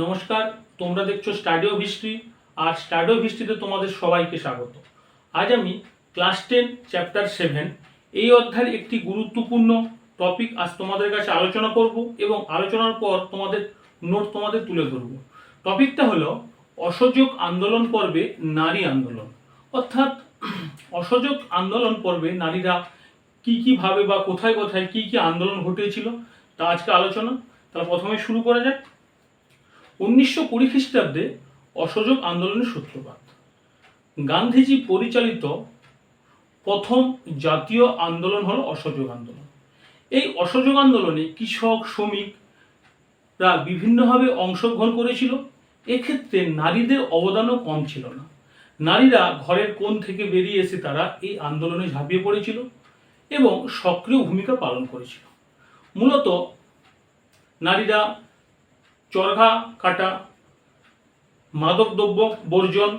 নমস্কার, তোমরা দেখছ স্টাডি অফ হিস্ট্রি আর স্টাডি অফ হিস্ট্রিতে তোমাদের সবাইকে স্বাগত। আজ আমি ক্লাস টেন, চ্যাপ্টার সেভেন, এই অধ্যায়ের একটি গুরুত্বপূর্ণ টপিক আজ তোমাদের কাছে আলোচনা করব এবং আলোচনার পর তোমাদের নোট তোমাদের তুলে ধরব। টপিকটা হলো অসহযোগ আন্দোলন পর্বে নারী আন্দোলন। অর্থাৎ অসহযোগ আন্দোলন পর্বে নারীরা কি কি ভাবে বা কোথায় কোথায় কি কি আন্দোলন ঘটিয়েছিল, তা আজকে আলোচনা। তাহলে প্রথমে শুরু করা যাক। উনিশশো কুড়ি খ্রিস্টাব্দে অসহযোগ আন্দোলনের সূত্রপাত। গান্ধীজি পরিচালিত প্রথম জাতীয় আন্দোলন হলো অসহযোগ আন্দোলন। এই অসহযোগ আন্দোলনে কৃষক শ্রমিকরা বিভিন্নভাবে অংশগ্রহণ করেছিল। এক্ষেত্রে নারীদের অবদানও কম ছিল না। নারীরা ঘরের কোণ থেকে বেরিয়ে এসে তারা এই আন্দোলনে ঝাঁপিয়ে পড়েছিল এবং সক্রিয় ভূমিকা পালন করেছিল। মূলত নারীরা চরঘা, কাটা, মাদক দ্রব্য বর্জন,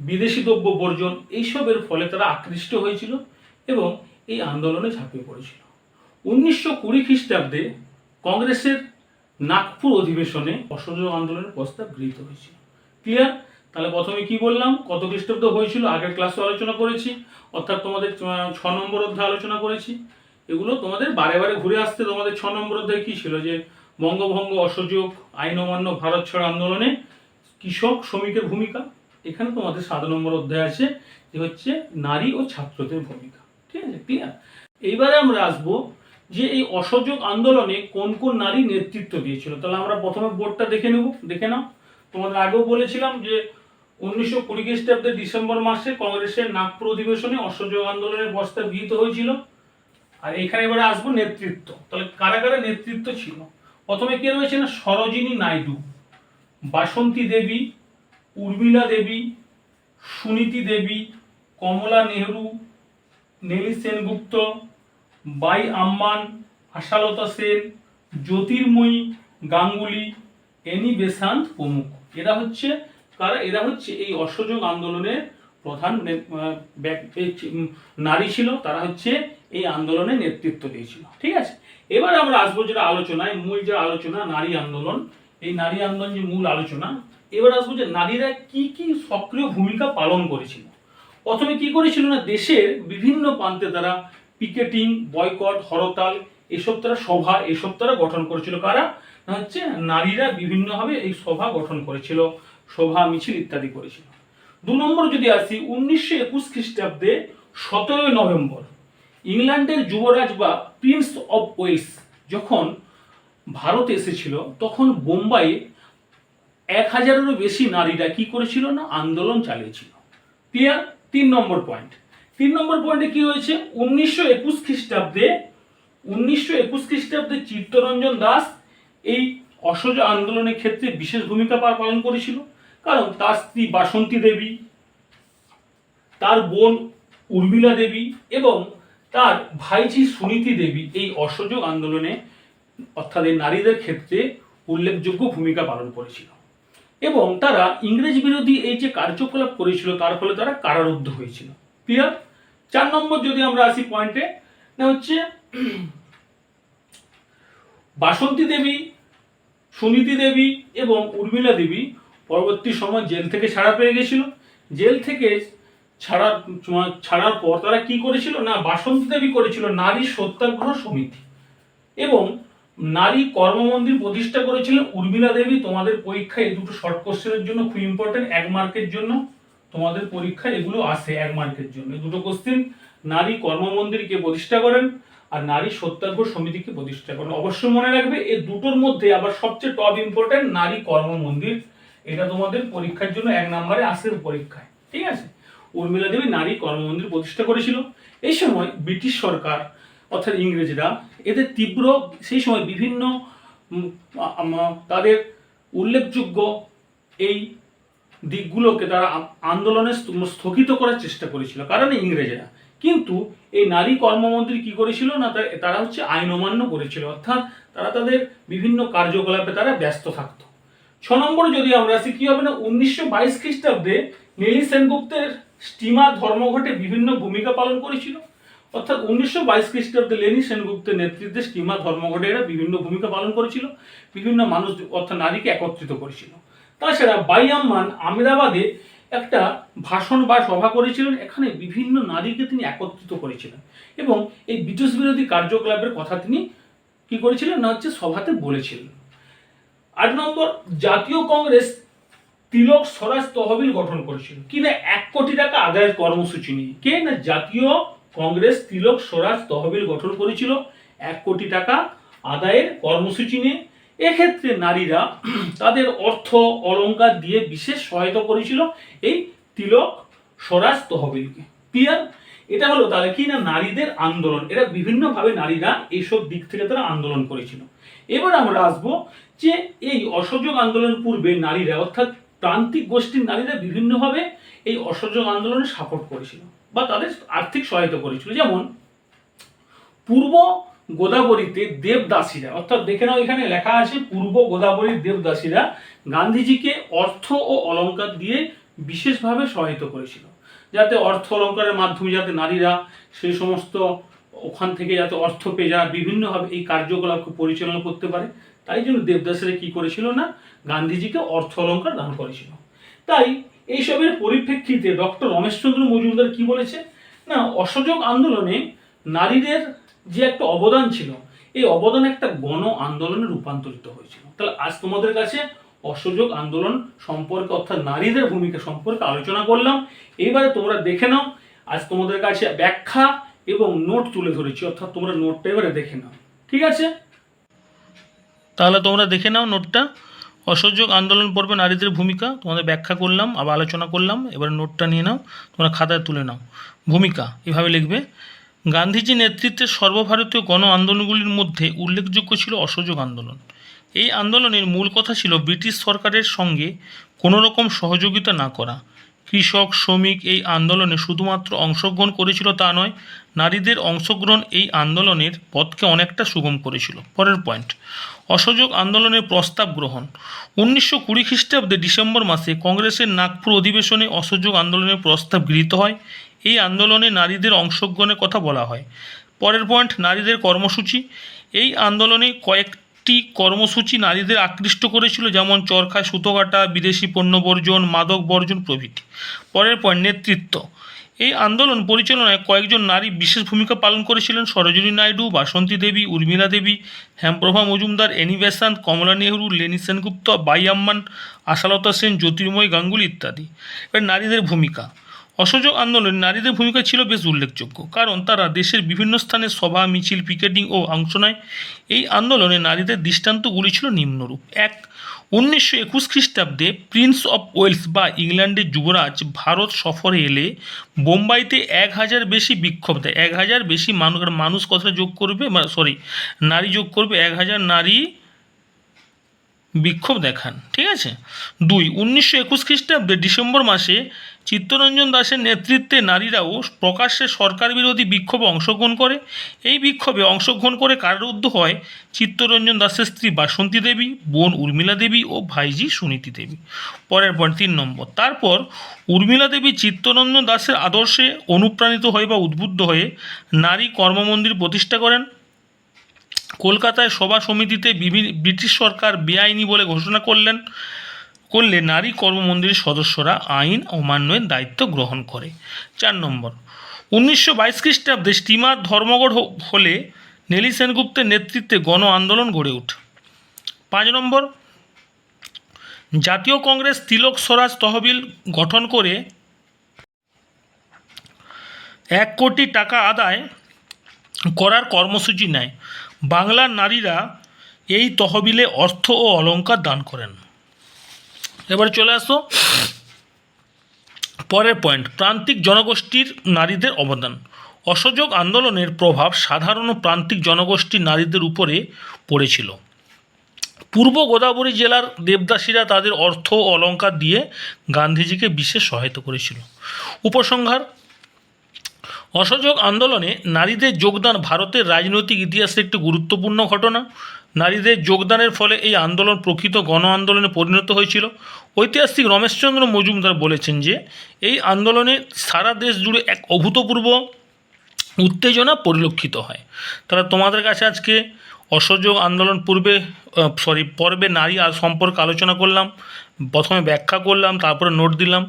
বিদেশি দ্রব্য বর্জন, এইসবের ফলে তারা আকৃষ্ট হয়েছিল এবং এই আন্দোলনে ঝাঁপিয়ে পড়েছিল। উনিশশো কুড়ি খ্রিস্টাব্দে কংগ্রেসের নাগপুর অধিবেশনে অসহযোগ আন্দোলনের প্রস্তাব গৃহীত হয়েছিল। ক্লিয়ার? তাহলে প্রথমে কি বললাম? কত খ্রিস্টাব্দ হয়েছিল? আগের ক্লাসে আলোচনা করেছি, অর্থাৎ তোমাদের ছ নম্বর অধ্যায় আলোচনা করেছি। এগুলো তোমাদের বারে বারে ঘুরে আসতে তোমাদের ছ নম্বর অধ্যায় কি ছিল? যে বঙ্গভঙ্গ অসহযোগ, আইন অমান্য ভারত ছাড় আন্দোলনে কৃষক শ্রমিকের ভূমিকা। এখানে তোমাদের সাত নম্বর অধ্যায় আছে, যে হচ্ছে নারী ও ছাত্রদের ভূমিকা। ঠিক আছে? ক্লিয়ার এইবারে আমরা আসব যে এই অসহযোগ আন্দোলনে কোন কোন নারী নেতৃত্ব দিয়েছিল। তাহলে আমরা প্রথমে বোর্ডটা দেখে নেব, দেখে নাও। তোমাদের আগেও বলেছিলাম যে উনিশশো কুড়ি খ্রিস্টাব্দে ডিসেম্বর মাসে কংগ্রেসের নাগপুর অধিবেশনে অসহযোগ আন্দোলনের বস্তা গৃহীত হয়েছিল। আর এখানে এবারে আসব নেতৃত্ব। তাহলে কারা কারা নেতৃত্ব ছিল? প্রথমে কে রয়েছে না? Sarojini Naidu, Basanti Devi, Urmila Devi, Suniti Devi, Kamala Nehru, Nellie Sengupta, Bi Amman, Ashalata Sen, Jyotirmoyee, Ganguly, Annie Besant প্রমুখ। এরা হচ্ছে কারা? এরা হচ্ছে এই অসহযোগ আন্দোলনের প্রধান নারী ছিল। তারা হচ্ছে এই আন্দোলনে নেতৃত্ব দিয়েছিল। ঠিক আছে? এবার আমরা আসব যেটা আলোচনায়, মূল যে আলোচনা, নারী আন্দোলন। এই নারী আন্দোলন যে মূল আলোচনা, এবার আসব যে নারীরা কি কি সক্রিয় ভূমিকা পালন করেছিল। প্রথমে কি করেছিল না, দেশের বিভিন্ন প্রান্তে তারা পিকেটিং, বয়কট, হরতাল, এসব তারা সভা, এসব তারা গঠন করেছিল। কারা? হচ্ছে নারীরা বিভিন্নভাবে এই সভা গঠন করেছিল, সভা, মিছিল ইত্যাদি করেছিল। দু নম্বর যদি আসি, উনিশশো একুশ খ্রিস্টাব্দে সতেরোই নভেম্বর ইংল্যান্ডের যুবরাজ বা প্রিন্স অফ ওয়েলস যখন ভারত এসেছিল, তখন বোম্বাইয়ে এক হাজারেরও বেশি নারীরা কি করেছিল না? আন্দোলন চালিয়েছিল। ক্লিয়ার? তিন নম্বর পয়েন্ট। তিন নম্বর পয়েন্টে কি হয়েছে উনিশশো একুশ খ্রিস্টাব্দে, উনিশশো একুশ খ্রিস্টাব্দে চিত্তরঞ্জন দাস এই অসহযোগ আন্দোলনের ক্ষেত্রে বিশেষ ভূমিকা পালন করেছিল। কারণ তার স্ত্রী বাসন্তী দেবী, তার বোন উর্মিলা দেবী এবং তার ভাইঝি সুনীতি দেবী এই অসহযোগ আন্দোলনে, অর্থাৎ এই নারীদের ক্ষেত্রে উল্লেখযোগ্য ভূমিকা পালন করেছিল। এবং তারা ইংরেজ বিরোধী এই যে কার্যকলাপ করেছিল, তার ফলে তারা কারারুদ্ধ হয়েছিল। ক্লিয়ার? চার নম্বর যদি আমরা আসি পয়েন্টে না হচ্ছে বাসন্তী দেবী, সুনীতি দেবী এবং উর্মিলা দেবী পরবর্তী সময় জেল থেকে ছাড়া পেয়ে গেছিল। জেল থেকে ছাড়ার ছাড়ার পর তারা কি করেছিল? না, বাসন্তী দেবী করেছিল নারী সত্যাগ্রহ সমিতি। এবং নারী কর্মমন্দির প্রতিষ্ঠা করেছিলেন উর্মিলা দেবী। তোমাদের পরীক্ষায় এই দুটো শর্ট কোশ্চেনের জন্য খুব ইম্পর্টেন্ট এক মার্কের জন্য তোমাদের পরীক্ষায় এগুলো আসে এক মার্কের জন্য। দুটো কোশ্চেন নারী কর্মমন্দিরকে প্রতিষ্ঠা করেন আর নারী সত্যাগ্রহ সমিতিকে প্রতিষ্ঠা করেন। অবশ্যই মনে রাখবে, এই দুটোর মধ্যে আবার সবচেয়ে টপ ইম্পর্টেন্ট নারী কর্মমন্দির। এটা তোমাদের পরীক্ষার জন্য এক নম্বরে আসে পরীক্ষায়। ঠিক আছে? উর্মিলা দেবী নারী কর্মমন্দির প্রতিষ্ঠা করেছিল। এই সময় ব্রিটিশ সরকার, অর্থাৎ ইংরেজরা, এদের তীব্র, সেই সময় বিভিন্ন তাদের উল্লেখযোগ্য এই দিকগুলোকে তারা আন্দোলনে স্থগিত করার চেষ্টা করেছিল, কারণ ইংরেজরা। কিন্তু এই নারী কর্মমন্ত্রী কি করেছিল না তারা হচ্ছে আইন অমান্য করেছিল, অর্থাৎ তারা তাদের বিভিন্ন কার্যকলাপে তারা ব্যস্ত থাকতো। ছ নম্বরে যদি আমরা আসি, কি হবে না, উনিশশো বাইশ খ্রিস্টাব্দে নীলি সেনগুপ্তের স্টিমার ধর্মঘটে বিভিন্ন ভূমিকা পালন করেছিল। অর্থাৎ উনিশশো বাইশ খ্রিস্টাব্দে লেনি সেনগুপ্তের নেতৃত্বে স্টিমার ধর্মঘটে এরা বিভিন্ন ভূমিকা পালন করেছিল, বিভিন্ন মানুষ, অর্থাৎ নারীকে একত্রিত করেছিল। তাছাড়া বাইয়াম্মান আমেদাবাদে একটা ভাষণ বা সভা করেছিলেন, এখানে বিভিন্ন নারীকে তিনি একত্রিত করেছিলেন এবং এই ব্রিটিশ বিরোধী কার্যকলাপের কথা তিনি কি করেছিলেন না হচ্ছে সভাতে বলেছিলেন। আট নম্বর, জাতীয় কংগ্রেস তিলক স্বরাজ তহবিল গঠন করেছিল। কি না এক কোটি টাকা আদায়ের কর্মসূচি নিয়ে? কে না জাতীয় কংগ্রেস তিলক স্বরাজ তহবিল গঠন করেছিল? এক কোটি টাকা আদায়ের কর্মসূচি নিয়ে। এক্ষেত্রে নারীরা তাদের অর্থ অলঙ্কার দিয়ে বিশেষ সহায়তা করেছিল এই তিলক স্বরাজ তহবিলকে। ক্লিয়ার এটা হলো তাহলে কি না নারীদের আন্দোলন। এরা বিভিন্নভাবে নারীরা এইসব দিক থেকে তারা আন্দোলন করেছিল। এবার আমরা আসব যে এই অসহযোগ আন্দোলন পূর্বে নারীরা, অর্থাৎ প্রান্তিক গোষ্ঠীর নারীরা বিভিন্নভাবে এই অসহযোগ আন্দোলনে সাপোর্ট করেছিল বা তাদের আর্থিক সহায়তা করেছিল। যেমন, পূর্ব গোদাবরীতে দেবদাসীরা, অর্থাৎ দেখে নাও এখানে লেখা আছে, পূর্ব গোদাবরীর দেবদাসীরা গান্ধীজিকে অর্থ ও অলঙ্কার দিয়ে বিশেষভাবে সহায়তা করেছিল। যাতে অর্থ অলংকারের মাধ্যমে যাতে নারীরা সেই সমস্ত ওখান থেকে যাতে অর্থ পেয়ে যারা বিভিন্নভাবে এই কার্যকলাপকে পরিচালনা করতে পারে। তাই জন্য দেবদাসীরা কি করেছিল না গান্ধীজিকে অর্থ অলংকার দান করেছিল। তাই এইসবের পরিপ্রেক্ষিতে ডক্টর রমেশচন্দ্র মজুমদার কি বলেছে? না অসহযোগ আন্দোলনে নারীদের যে একটা অবদান ছিল, এই অবদান একটা গণ আন্দোলনে রূপান্তরিত হয়েছিল। তাহলে আজ তোমাদের কাছে অসহযোগ আন্দোলন সম্পর্কে, অর্থাৎ নারীদের ভূমিকা সম্পর্কে আলোচনা করলাম। এবারে তোমরা দেখে নাও, আজ তোমাদের কাছে ব্যাখ্যা এবং নোট তুলে ধরেছি, অর্থাৎ তোমরা নোটটা এবারে দেখে নাও। ঠিক আছে? তাহলে তোমরা দেখে নাও নোটটা। অসহযোগ আন্দোলন পর্বে নারীদের ভূমিকা, তোমাদের ব্যাখ্যা করলাম, আবার আলোচনা করলাম, এবার নোটটা নিয়ে নাও, তোমরা খাতায় তুলে নাও। ভূমিকা, এভাবে লিখবে, গান্ধীজি নেতৃত্বে সর্বভারতীয় গণ আন্দোলনগুলির মধ্যে উল্লেখযোগ্য ছিল অসহযোগ আন্দোলন। এই আন্দোলনের মূল কথা ছিল ব্রিটিশ সরকারের সঙ্গে কোনো রকম সহযোগিতা না করা। কৃষক, শ্রমিক এই আন্দোলনে শুধুমাত্র অংশগ্রহণ করেছিল তা নয়, নারীদের অংশগ্রহণ এই আন্দোলনের পথকে অনেকটা সুগম করেছিল। পরের পয়েন্ট, অসহযোগ আন্দোলনের প্রস্তাব গ্রহণ। উনিশশো কুড়ি খ্রিস্টাব্দে ডিসেম্বর মাসে কংগ্রেসের নাগপুর অধিবেশনে অসহযোগ আন্দোলনের প্রস্তাব গৃহীত হয়। এই আন্দোলনে নারীদের অংশগ্রহণের কথা বলা হয়। পরের পয়েন্ট, নারীদের কর্মসূচি। এই আন্দোলনে কয়েকটি কর্মসূচি নারীদের আকৃষ্ট করেছিল, যেমন চরখায় সুতো কাটা, বিদেশি পণ্য বর্জন, মাদক বর্জন প্রভৃতি। পরের পয়েন্ট, নেতৃত্ব। এই আন্দোলন পরিচালনায় কয়েকজন নারী বিশেষ ভূমিকা পালন করেছিলেন, সরোজিনী নাইডু, বাসন্তী দেবী, উর্মিলা দেবী, হেমপ্রভা মজুমদার, এনি বেসান্ত কমলা নেহরু, লেনি সেনগুপ্ত, বাই আম্মান, আশালতা সেন, জ্যোতির্ময় গাঙ্গুলি ইত্যাদি। এবার নারীদের ভূমিকা। অসহযোগ আন্দোলনে নারীদের ভূমিকা ছিল বেশ উল্লেখযোগ্য, কারণ তারা দেশের বিভিন্ন স্থানে সভা, মিছিল, পিকেটিং ও অংশ নেয়। এই আন্দোলনে নারীদের দৃষ্টান্তগুলি ছিল নিম্নরূপ। এক, উনিশশো একুশ খ্রিস্টাব্দে প্রিন্স অফ ওয়েলস বা ইংল্যান্ডের যুবরাজ ভারত সফরে এলে বোম্বাইতে এক হাজার বেশি বিক্ষোভ দেয়। এক হাজার বেশি মানুষ মানুষ কথাটা যোগ করবে? সরি নারী যোগ করবে, এক হাজার নারী বিক্ষোভ দেখান, ঠিক আছে? দুই, উনিশশো একুশ খ্রিস্টাব্দে ডিসেম্বর মাসে চিত্তরঞ্জন দাসের নেতৃত্বে নারীরাও প্রকাশ্যে সরকার বিরোধী বিক্ষোভে অংশগ্রহণ করে। এই বিক্ষোভে অংশগ্রহণ করে কারারুদ্ধ হয় চিত্তরঞ্জন দাসের স্ত্রী বাসন্তী দেবী, বোন উর্মিলা দেবী ও ভাইজি সুনীতি দেবী। পরের পয়েন্ট তিন নম্বর। তারপর উর্মিলা দেবী চিত্তরঞ্জন দাসের আদর্শে অনুপ্রাণিত হয়ে বা উদ্বুদ্ধ হয়ে নারী কর্মমন্দির প্রতিষ্ঠা করেন। কলকাতায় সভা সমিতিতে বিভিন্ন ব্রিটিশ সরকার বেআইনি বলে ঘোষণা করলেন। করলে নারী কর্মমন্দিরের সদস্যরা আইন অমান্যের দায়িত্ব গ্রহণ করে। চার নম্বর। উনিশশো বাইশ খ্রিস্টাব্দে স্টিমার ধর্মঘট হলে নেলি সেনগুপ্তের নেতৃত্বে গণ আন্দোলন গড়ে ওঠে। পাঁচ নম্বর। জাতীয় কংগ্রেস তিলক স্বরাজ তহবিল গঠন করে এক কোটি টাকা আদায় করার কর্মসূচি নেয়। বাংলার নারীরা এই তহবিলে অর্থ ও অলঙ্কার দান করেন। এবার চলে আসো। পরের পয়েন্ট প্রান্তিক জনগোষ্ঠীর নারীদের অবদান। অসহযোগ আন্দোলনের প্রভাব সাধারণ প্রান্তিক জনগোষ্ঠীর নারীদের উপরে পড়েছিল। পূর্ব গোদাবরী জেলার দেবদাসীরা তাদের অর্থ ও অলংকার দিয়ে গান্ধীজিকে বিশেষ সহায়তা করেছিল। উপসংহার অসহযোগ আন্দোলনে নারীদের যোগদান ভারতের রাজনৈতিক ইতিহাসে একটি গুরুত্বপূর্ণ ঘটনা। নারীদের যোগদানের ফলে এই আন্দোলন প্রকৃত গণ আন্দোলনে পরিণত হয়েছিল। ঐতিহাসিক রমেশচন্দ্র মজুমদার বলেছেন যে, এই আন্দোলনে সারা দেশ জুড়ে এক অভূতপূর্ব উত্তেজনা পরিলক্ষিত হয়। তারা তোমাদের কাছে আজকে অসহযোগ আন্দোলন পূর্বে সরি পর্বে নারী আর সম্পর্কে আলোচনা করলাম, প্রথমে ব্যাখ্যা করলাম, তারপরে নোট দিলাম।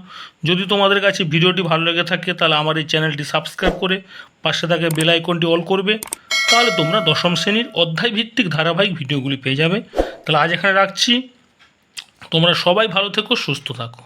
যদি তোমাদের কাছে ভিডিওটি ভালো লেগে থাকে, তাহলে আমার এই চ্যানেলটি সাবস্ক্রাইব করে পাশে থাকে বেল আইকনটি অল করবে। তাহলে তোমরা দশম শ্রেণির অধ্যায় ভিত্তিক ধারাবাহিক ভিডিওগুলি পেয়ে যাবে। তাহলে আজ এখানে রাখছি। তোমরা সবাই ভালো থেকো, সুস্থ থাকো।